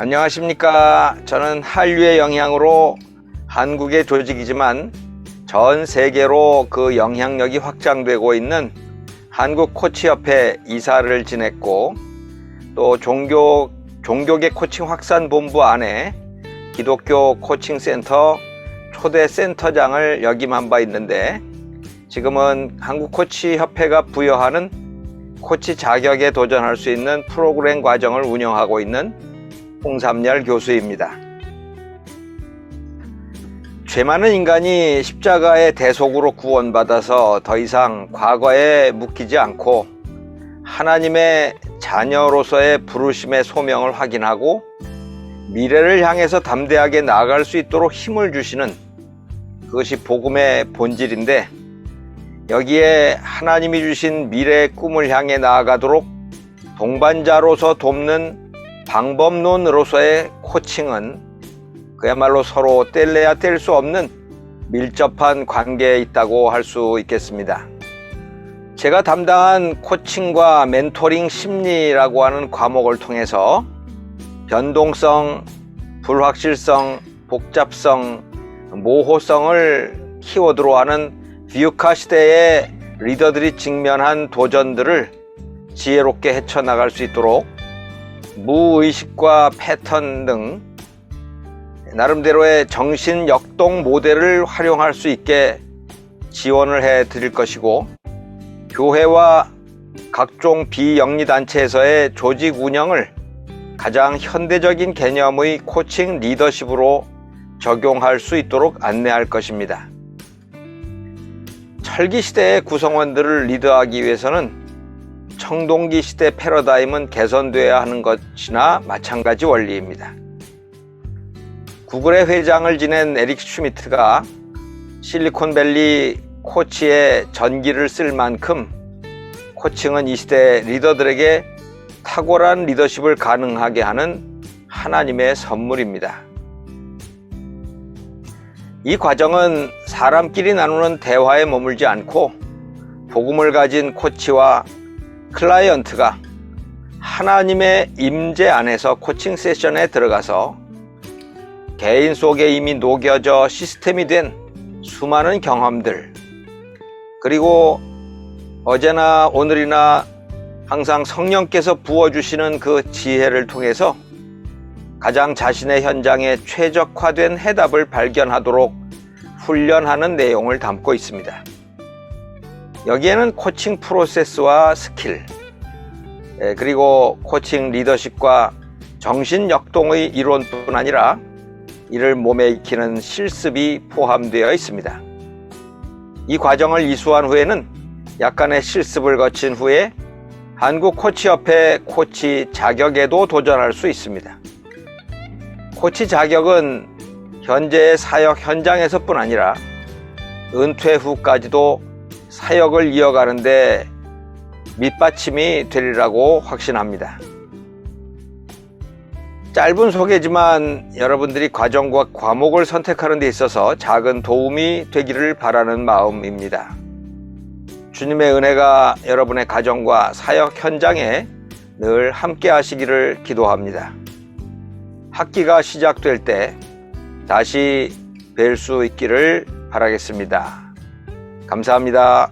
안녕하십니까. 저는 한류의 영향으로 한국의 조직이지만 전 세계로 그 영향력이 확장되고 있는 한국 코치협회 이사를 지냈고 또 종교, 종교계 코칭 확산 본부 안에 기독교 코칭 센터 초대 센터장을 역임한 바 있는데 지금은 한국 코치 협회가 부여하는 코치 자격에 도전할 수 있는 프로그램 과정을 운영하고 있는 홍삼열 교수입니다. 죄 많은 인간이 십자가의 대속으로 구원받아서 더 이상 과거에 묶이지 않고 하나님의 자녀로서의 부르심의 소명을 확인하고 미래를 향해서 담대하게 나아갈 수 있도록 힘을 주시는 그것이 복음의 본질인데 여기에 하나님이 주신 미래의 꿈을 향해 나아가도록 동반자로서 돕는 방법론으로서의 코칭은 그야말로 서로 뗄래야 뗄 수 없는 밀접한 관계에 있다고 할 수 있겠습니다. 제가 담당한 코칭과 멘토링 심리라고 하는 과목을 통해서 변동성, 불확실성, 복잡성, 모호성을 키워드로 하는 비유카 시대의 리더들이 직면한 도전들을 지혜롭게 헤쳐나갈 수 있도록 무의식과 패턴 등 나름대로의 정신 역동 모델을 활용할 수 있게 지원을 해 드릴 것이고 교회와 각종 비영리단체에서의 조직 운영을 가장 현대적인 개념의 코칭 리더십으로 적용할 수 있도록 안내할 것입니다. 철기 시대의 구성원들을 리드하기 위해서는 청동기 시대 패러다임은 개선돼야 하는 것이나 마찬가지 원리입니다. 구글의 회장을 지낸 에릭 슈미트가 실리콘밸리 코치의 전기를 쓸 만큼 코칭은 이 시대 리더들에게 탁월한 리더십을 가능하게 하는 하나님의 선물입니다. 이 과정은 사람끼리 나누는 대화에 머물지 않고 복음을 가진 코치와 클라이언트가 하나님의 임재 안에서 코칭 세션에 들어가서 개인 속에 이미 녹여져 시스템이 된 수많은 경험들 그리고 어제나 오늘이나 항상 성령께서 부어주시는 그 지혜를 통해서 가장 자신의 현장에 최적화된 해답을 발견하도록 훈련하는 내용을 담고 있습니다. 여기에는 코칭 프로세스와 스킬, 예, 그리고 코칭 리더십과 정신 역동의 이론뿐 아니라 이를 몸에 익히는 실습이 포함되어 있습니다. 이 과정을 이수한 후에는 약간의 실습을 거친 후에 한국 코치협회 코치 자격에도 도전할 수 있습니다. 코치 자격은 현재의 사역 현장에서뿐 아니라 은퇴 후까지도 사역을 이어가는데 밑받침이 되리라고 확신합니다. 짧은 소개지만 여러분들이 과정과 과목을 선택하는 데 있어서 작은 도움이 되기를 바라는 마음입니다. 주님의 은혜가 여러분의 가정과 사역 현장에 늘 함께 하시기를 기도합니다. 학기가 시작될 때 다시 뵐 수 있기를 바라겠습니다. 감사합니다.